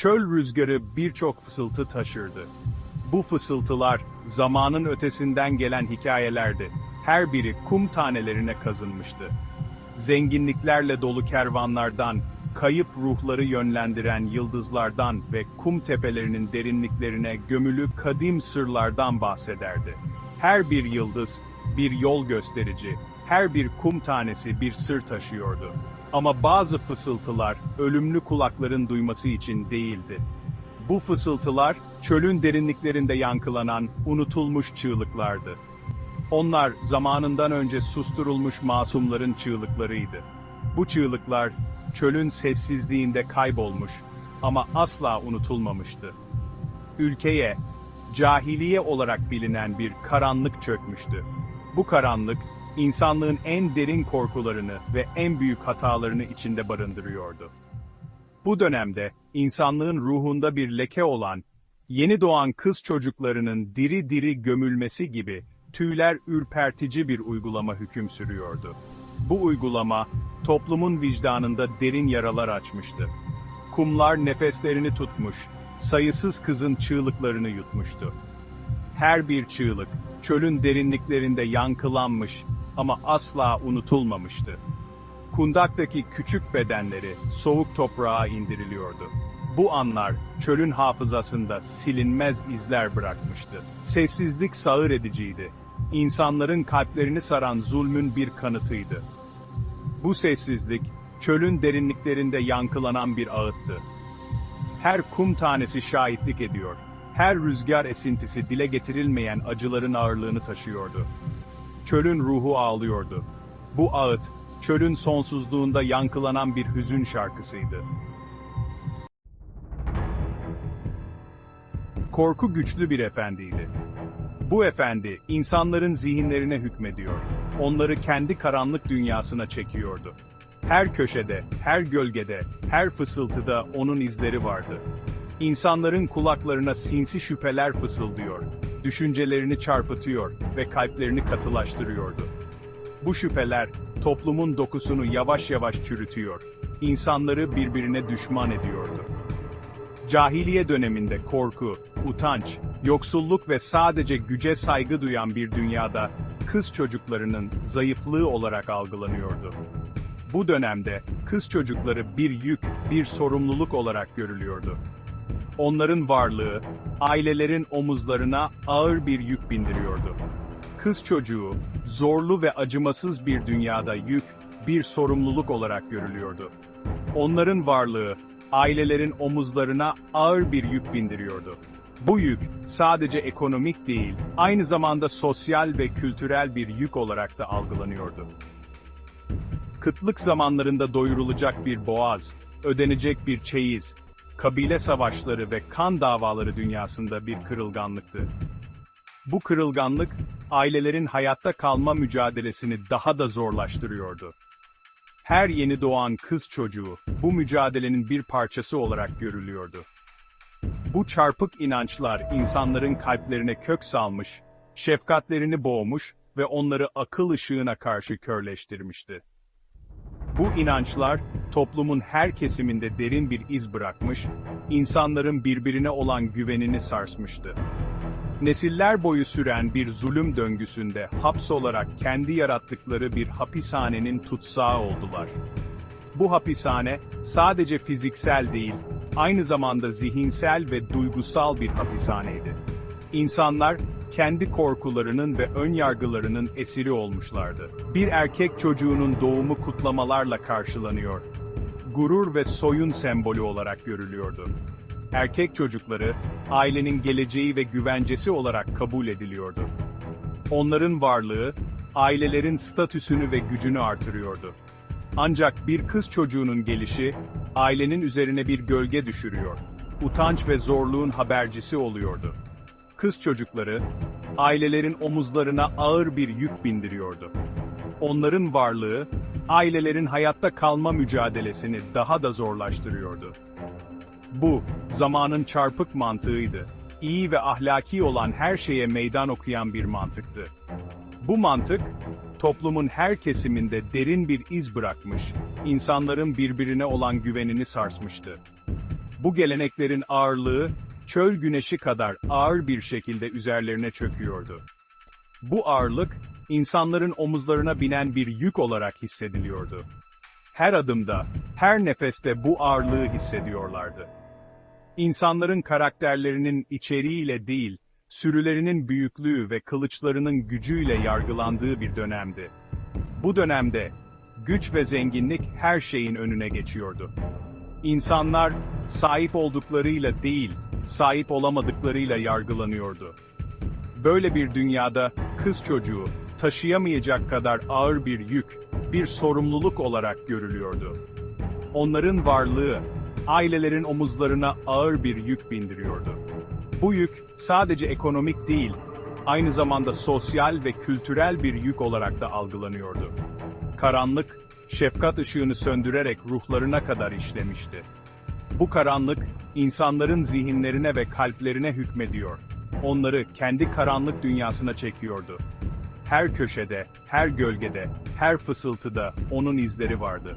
Çöl rüzgarı birçok fısıltı taşırdı. Bu fısıltılar zamanın ötesinden gelen hikayelerdi. Her biri kum tanelerine kazınmıştı. Zenginliklerle dolu kervanlardan, kayıp ruhları yönlendiren yıldızlardan ve kum tepelerinin derinliklerine gömülü kadim sırlardan bahsederdi. Her bir yıldız, bir yol gösterici, her bir kum tanesi bir sır taşıyordu. Ama bazı fısıltılar, ölümlü kulakların duyması için değildi. Bu fısıltılar, çölün derinliklerinde yankılanan, unutulmuş çığlıklardı. Onlar, zamanından önce susturulmuş masumların çığlıklarıydı. Bu çığlıklar, çölün sessizliğinde kaybolmuş ama asla unutulmamıştı. Ülkeye, cahiliye olarak bilinen bir karanlık çökmüştü. Bu karanlık, insanlığın en derin korkularını ve en büyük hatalarını içinde barındırıyordu. Bu dönemde, insanlığın ruhunda bir leke olan, yeni doğan kız çocuklarının diri diri gömülmesi gibi, tüyler ürpertici bir uygulama hüküm sürüyordu. Bu uygulama, toplumun vicdanında derin yaralar açmıştı. Kumlar nefeslerini tutmuş, sayısız kızın çığlıklarını yutmuştu. Her bir çığlık, çölün derinliklerinde yankılanmış ama asla unutulmamıştı. Kundaktaki küçük bedenleri soğuk toprağa indiriliyordu. Bu anlar çölün hafızasında silinmez izler bırakmıştı. Sessizlik sağır ediciydi. İnsanların kalplerini saran zulmün bir kanıtıydı. Bu sessizlik çölün derinliklerinde yankılanan bir ağıttı. Her kum tanesi şahitlik ediyor. Her rüzgar esintisi dile getirilmeyen acıların ağırlığını taşıyordu. Çölün ruhu ağlıyordu. Bu ağıt, çölün sonsuzluğunda yankılanan bir hüzün şarkısıydı. Korku güçlü bir efendiydi. Bu efendi, insanların zihinlerine hükmediyor. Onları kendi karanlık dünyasına çekiyordu. Her köşede, her gölgede, her fısıltıda onun izleri vardı. İnsanların kulaklarına sinsi şüpheler fısıldıyor, düşüncelerini çarpıtıyor ve kalplerini katılaştırıyordu. Bu şüpheler, toplumun dokusunu yavaş yavaş çürütüyor, insanları birbirine düşman ediyordu. Cahiliye döneminde korku, utanç, yoksulluk ve sadece güce saygı duyan bir dünyada, kız çocuklarının zayıflığı olarak algılanıyordu. Bu dönemde, kız çocukları bir yük, bir sorumluluk olarak görülüyordu. Onların varlığı, ailelerin omuzlarına ağır bir yük bindiriyordu. Kız çocuğu, zorlu ve acımasız bir dünyada yük, bir sorumluluk olarak görülüyordu. Onların varlığı, ailelerin omuzlarına ağır bir yük bindiriyordu. Bu yük, sadece ekonomik değil, aynı zamanda sosyal ve kültürel bir yük olarak da algılanıyordu. Kıtlık zamanlarında doyurulacak bir boğaz, ödenecek bir çeyiz, kabile savaşları ve kan davaları dünyasında bir kırılganlıktı. Bu kırılganlık, ailelerin hayatta kalma mücadelesini daha da zorlaştırıyordu. Her yeni doğan kız çocuğu, bu mücadelenin bir parçası olarak görülüyordu. Bu çarpık inançlar insanların kalplerine kök salmış, şefkatlerini boğmuş ve onları akıl ışığına karşı körleştirmişti. Bu inançlar, toplumun her kesiminde derin bir iz bırakmış, insanların birbirine olan güvenini sarsmıştı. Nesiller boyu süren bir zulüm döngüsünde hapsolarak kendi yarattıkları bir hapishanenin tutsağı oldular. Bu hapishane, sadece fiziksel değil, aynı zamanda zihinsel ve duygusal bir hapishaneydi. İnsanlar, kendi korkularının ve önyargılarının esiri olmuşlardı. Bir erkek çocuğunun doğumu kutlamalarla karşılanıyor. Gurur ve soyun sembolü olarak görülüyordu. Erkek çocukları, ailenin geleceği ve güvencesi olarak kabul ediliyordu. Onların varlığı, ailelerin statüsünü ve gücünü artırıyordu. Ancak bir kız çocuğunun gelişi, ailenin üzerine bir gölge düşürüyor. Utanç ve zorluğun habercisi oluyordu. Kız çocukları, ailelerin omuzlarına ağır bir yük bindiriyordu. Onların varlığı, ailelerin hayatta kalma mücadelesini daha da zorlaştırıyordu. Bu, zamanın çarpık mantığıydı. İyi ve ahlaki olan her şeye meydan okuyan bir mantıktı. Bu mantık, toplumun her kesiminde derin bir iz bırakmış, insanların birbirine olan güvenini sarsmıştı. Bu geleneklerin ağırlığı, çöl güneşi kadar ağır bir şekilde üzerlerine çöküyordu. Bu ağırlık, insanların omuzlarına binen bir yük olarak hissediliyordu. Her adımda, her nefeste bu ağırlığı hissediyorlardı. İnsanların karakterlerinin içeriğiyle değil, sürülerinin büyüklüğü ve kılıçlarının gücüyle yargılandığı bir dönemdi. Bu dönemde, güç ve zenginlik her şeyin önüne geçiyordu. İnsanlar, sahip olduklarıyla değil, sahip olamadıklarıyla yargılanıyordu. Böyle bir dünyada, kız çocuğu, taşıyamayacak kadar ağır bir yük, bir sorumluluk olarak görülüyordu. Onların varlığı, ailelerin omuzlarına ağır bir yük bindiriyordu. Bu yük, sadece ekonomik değil, aynı zamanda sosyal ve kültürel bir yük olarak da algılanıyordu. Karanlık, şefkat ışığını söndürerek ruhlarına kadar işlemişti. Bu karanlık, insanların zihinlerine ve kalplerine hükmediyor. Onları kendi karanlık dünyasına çekiyordu. Her köşede, her gölgede, her fısıltıda onun izleri vardı.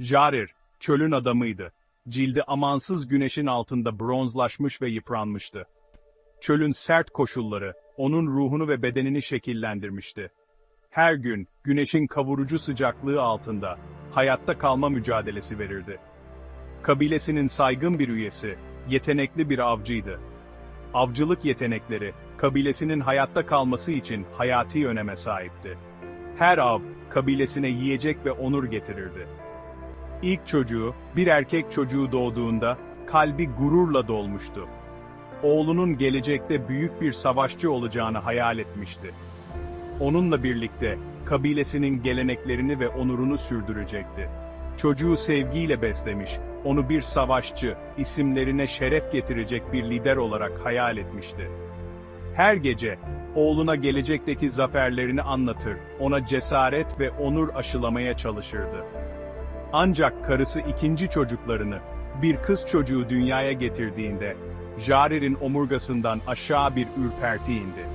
Jarir, çölün adamıydı. Cildi amansız güneşin altında bronzlaşmış ve yıpranmıştı. Çölün sert koşulları, onun ruhunu ve bedenini şekillendirmişti. Her gün, güneşin kavurucu sıcaklığı altında, hayatta kalma mücadelesi verirdi. Kabilesinin saygın bir üyesi, yetenekli bir avcıydı. Avcılık yetenekleri, kabilesinin hayatta kalması için hayati öneme sahipti. Her av, kabilesine yiyecek ve onur getirirdi. İlk çocuğu, bir erkek çocuğu doğduğunda, kalbi gururla dolmuştu. Oğlunun gelecekte büyük bir savaşçı olacağını hayal etmişti. Onunla birlikte, kabilesinin geleneklerini ve onurunu sürdürecekti. Çocuğu sevgiyle beslemiş, onu bir savaşçı, isimlerine şeref getirecek bir lider olarak hayal etmişti. Her gece, oğluna gelecekteki zaferlerini anlatır, ona cesaret ve onur aşılamaya çalışırdı. Ancak karısı ikinci çocuklarını, bir kız çocuğu dünyaya getirdiğinde, Jarir'in omurgasından aşağı bir ürperti indi.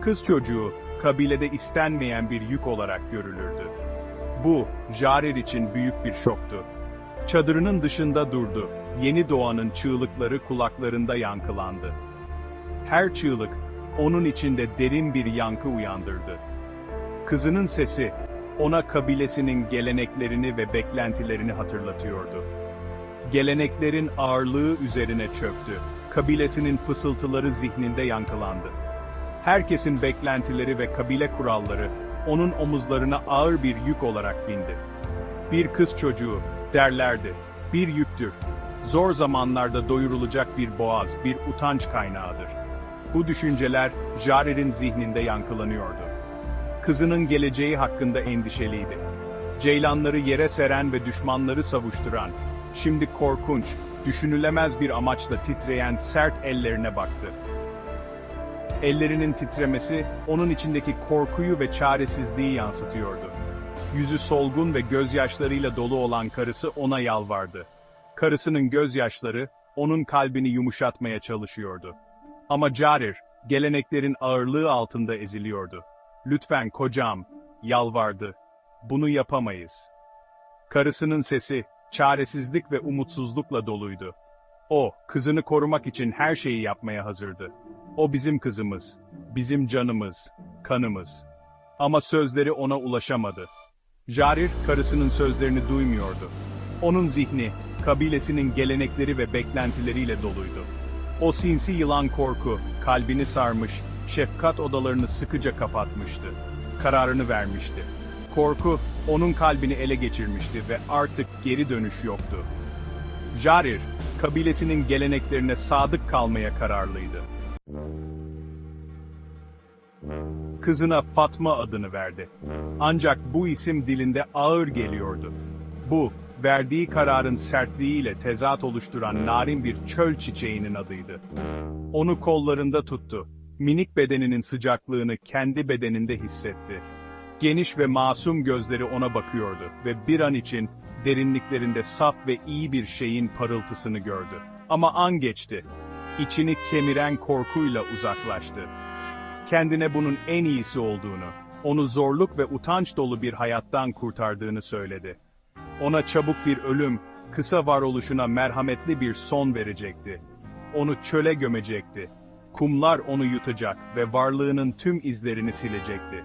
Kız çocuğu, kabilede istenmeyen bir yük olarak görülürdü. Bu, Jarir için büyük bir şoktu. Çadırının dışında durdu, yeni doğanın çığlıkları kulaklarında yankılandı. Her çığlık, onun içinde derin bir yankı uyandırdı. Kızının sesi, ona kabilesinin geleneklerini ve beklentilerini hatırlatıyordu. Geleneklerin ağırlığı üzerine çöktü, kabilesinin fısıltıları zihninde yankılandı. Herkesin beklentileri ve kabile kuralları, onun omuzlarına ağır bir yük olarak bindi. Bir kız çocuğu, derlerdi, bir yüktür. Zor zamanlarda doyurulacak bir boğaz, bir utanç kaynağıdır. Bu düşünceler, Jarir'in zihninde yankılanıyordu. Kızının geleceği hakkında endişeliydi. Ceylanları yere seren ve düşmanları savuşturan, şimdi korkunç, düşünülemez bir amaçla titreyen sert ellerine baktı. Ellerinin titremesi, onun içindeki korkuyu ve çaresizliği yansıtıyordu. Yüzü solgun ve gözyaşlarıyla dolu olan karısı ona yalvardı. Karısının gözyaşları, onun kalbini yumuşatmaya çalışıyordu. Ama Carir, geleneklerin ağırlığı altında eziliyordu. Lütfen kocam, yalvardı. Bunu yapamayız. Karısının sesi, çaresizlik ve umutsuzlukla doluydu. O, kızını korumak için her şeyi yapmaya hazırdı. O bizim kızımız, bizim canımız, kanımız. Ama sözleri ona ulaşamadı. Jarir, karısının sözlerini duymuyordu. Onun zihni, kabilesinin gelenekleri ve beklentileriyle doluydu. O sinsi yılan korku, kalbini sarmış, şefkat odalarını sıkıca kapatmıştı. Kararını vermişti. Korku, onun kalbini ele geçirmişti ve artık geri dönüş yoktu. Jarir, kabilesinin geleneklerine sadık kalmaya kararlıydı. Kızına Fatma adını verdi. Ancak bu isim dilinde ağır geliyordu. Bu, verdiği kararın sertliğiyle tezat oluşturan narin bir çöl çiçeğinin adıydı. Onu kollarında tuttu. Minik bedeninin sıcaklığını kendi bedeninde hissetti. Geniş ve masum gözleri ona bakıyordu ve bir an için derinliklerinde saf ve iyi bir şeyin parıltısını gördü. Ama an geçti. İçini kemiren korkuyla uzaklaştı. Kendine bunun en iyisi olduğunu, onu zorluk ve utanç dolu bir hayattan kurtardığını söyledi. Ona çabuk bir ölüm, kısa varoluşuna merhametli bir son verecekti. Onu çöle gömecekti. Kumlar onu yutacak ve varlığının tüm izlerini silecekti.